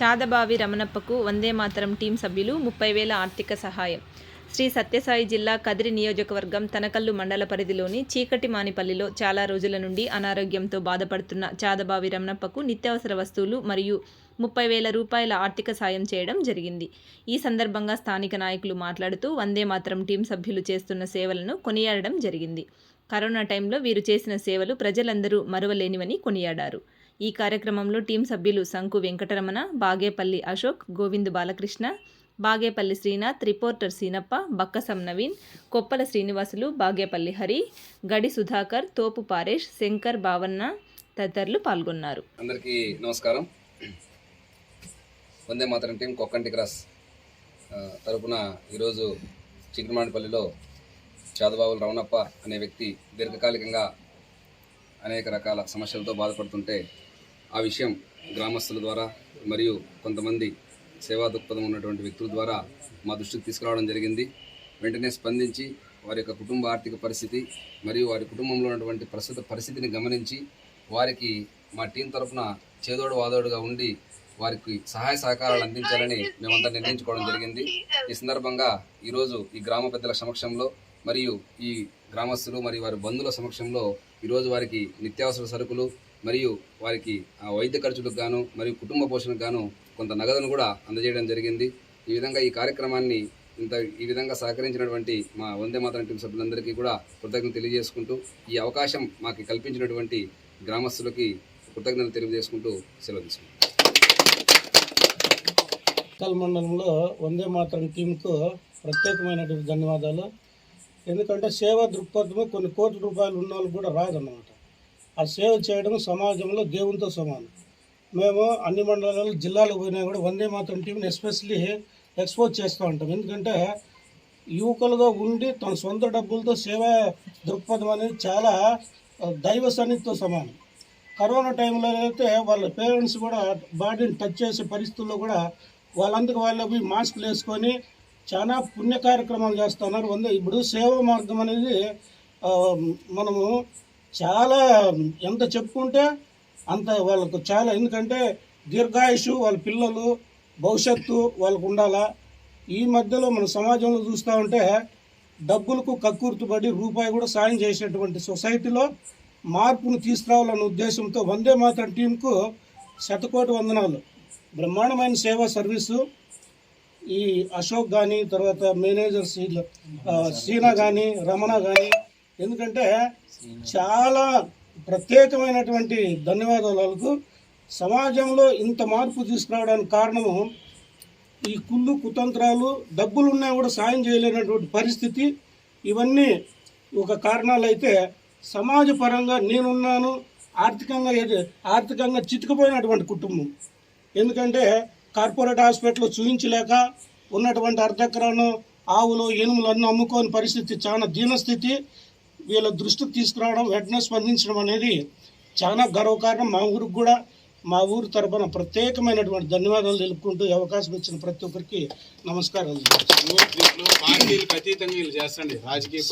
చాదబావి రమణప్పకు వందే Mataram team సభ్యులు ముప్పై వేల ఆర్థిక సహాయం. శ్రీ సత్యసాయి జిల్లా కదిరి నియోజకవర్గం తనకల్లు మండల పరిధిలోని చీకటి మానిపల్లిలో చాలా రోజుల నుండి అనారోగ్యంతో బాధపడుతున్న చాదబావి రమణప్పకు నిత్యావసర వస్తువులు మరియు ముప్పై వేల రూపాయల ఆర్థిక సాయం చేయడం జరిగింది. ఈ సందర్భంగా స్థానిక నాయకులు మాట్లాడుతూ వందే మాతరం టీం సభ్యులు చేస్తున్న సేవలను కొనియాడడం జరిగింది. కరోనా టైంలో వీరు చేసిన సేవలు ప్రజలందరూ మరువలేనివని కొనియాడారు. ఈ కార్యక్రమంలో టీం సభ్యులు శంకు వెంకటరమణ బాగేపల్లి అశోక్ గోవింద్ బాలకృష్ణ బాగేపల్లి శ్రీనాథ్ రిపోర్టర్ సీనప్ప బక్కసం నవీన్ కొప్పల శ్రీనివాసులు బాగేపల్లి హరి గడి సుధాకర్ తోపు పారేష్ శంకర్ భావన్న తదితరులు పాల్గొన్నారు. అందరికీ నమస్కారం. Vande Mataram team Kokkanti cross. తరపున ఈరోజు చిక్కమాడిపల్లిలో చాదబాబుల రవణప్ప అనే వ్యక్తి దీర్ఘకాలికంగా అనేక రకాల సమస్యలతో బాధపడుతుంటే ఆ విషయం గ్రామస్తుల ద్వారా మరియు కొంతమంది సేవా దృక్పథం ఉన్నటువంటి వ్యక్తుల ద్వారా మా దృష్టికి తీసుకురావడం జరిగింది. వెంటనే స్పందించి వారి యొక్క కుటుంబ ఆర్థిక పరిస్థితి మరియు వారి కుటుంబంలో ఉన్నటువంటి ప్రస్తుత పరిస్థితిని గమనించి వారికి మా టీం తరఫున చేదోడు వాదోడుగా ఉండి వారికి సహాయ సహకారాలు అందించాలని మేమంతా నిర్ణయించుకోవడం జరిగింది. ఈ సందర్భంగా ఈరోజు ఈ గ్రామ పెద్దల సమక్షంలో మరియు ఈ గ్రామస్తులు మరియు వారి బంధువుల సమక్షంలో ఈరోజు వారికి నిత్యావసర సరుకులు మరియు వారికి ఆ వైద్య ఖర్చులకు గాను మరియు కుటుంబ పోషణకు గాను కొంత నగదును కూడా అందజేయడం జరిగింది. ఈ విధంగా ఈ కార్యక్రమాన్ని ఇంత ఈ విధంగా సహకరించినటువంటి మా వందే మాతరం టీం సభ్యులందరికీ కూడా కృతజ్ఞత తెలియజేసుకుంటూ ఈ అవకాశం మాకు కల్పించినటువంటి గ్రామస్తులకి కృతజ్ఞతలు తెలియజేసుకుంటూ సెలవు తీసుకుంటాం మండలంలో వందే మాతరం టీంకు ప్రత్యేకమైనటువంటి ధన్యవాదాలు. ఎందుకంటే సేవా దృక్పథము కొన్ని కోట్ల రూపాయలు ఉన్న వాళ్ళు కూడా రాదన్నమాట ఆ సేవ చేయడం సమాజంలో దేవునితో సమానం. మేము అన్ని మండలాలు జిల్లాలకు పోయినా కూడా వందే మాత్రం టీంని ఎస్పెషలీ ఎక్స్పోజ్ చేస్తూ ఉంటాం. ఎందుకంటే యువకులుగా ఉండి తన సొంత డబ్బులతో సేవా దృక్పథం అనేది చాలా దైవ సన్నిధితో సమానం. కరోనా టైంలో అయితే వాళ్ళ పేరెంట్స్ కూడా బాడీని టచ్ చేసే పరిస్థితుల్లో కూడా వాళ్ళందుకు వాళ్ళు పోయి మాస్కులు వేసుకొని చాలా పుణ్య కార్యక్రమాలు చేస్తున్నారు. వంద ఇప్పుడు సేవా మార్గం అనేది మనము చాలా ఎంత చెప్పుకుంటే అంత వాళ్ళకు చాలా. ఎందుకంటే దీర్ఘాయుషు వాళ్ళ పిల్లలు భవిష్యత్తు వాళ్ళకు ఉండాలా. ఈ మధ్యలో మన సమాజంలో చూస్తూ ఉంటే డబ్బులకు కక్కుర్తుపడి రూపాయి కూడా సాయం చేసేటువంటి సొసైటీలో మార్పును తీసుకురావాలన్న ఉద్దేశంతో వందే మాతరం టీంకు శతకోటి వందనాలు. బ్రహ్మాండమైన సేవా సర్వీసు. ఈ అశోక్ కానీ తర్వాత మేనేజర్స్ సీ సీనా కానీ రమణ కానీ ఎందుకంటే చాలా ప్రత్యేకమైనటువంటి ధన్యవాదాలు వాళ్ళకు సమాజంలో ఇంత మార్పు తీసుకురావడానికి కారణము ఈ కుళ్ళు కుతంత్రాలు డబ్బులున్నా కూడా సాయం చేయలేనటువంటి పరిస్థితి. ఇవన్నీ ఒక కారణాలు అయితే సమాజ నేనున్నాను ఆర్థికంగా ఆర్థికంగా చితికిపోయినటువంటి కుటుంబం. ఎందుకంటే కార్పొరేట్ హాస్పిటల్లో చూపించలేక ఉన్నటువంటి అర్ధకరాను ఆవులు ఎనుములు అన్నీ అమ్ముకోని పరిస్థితి చాలా దీనస్థితి. వీళ్ళ దృష్టికి తీసుకురావడం వెంటనే స్పందించడం అనేది చాలా గర్వకారణం. మా ఊరికి కూడా మా ఊరు తరపున ప్రత్యేకమైనటువంటి ధన్యవాదాలు తెలుపుకుంటూ అవకాశం ఇచ్చిన ప్రతి ఒక్కరికి నమస్కారాలు. పార్టీలకు అతీతంగా చేస్తండి. రాజకీయ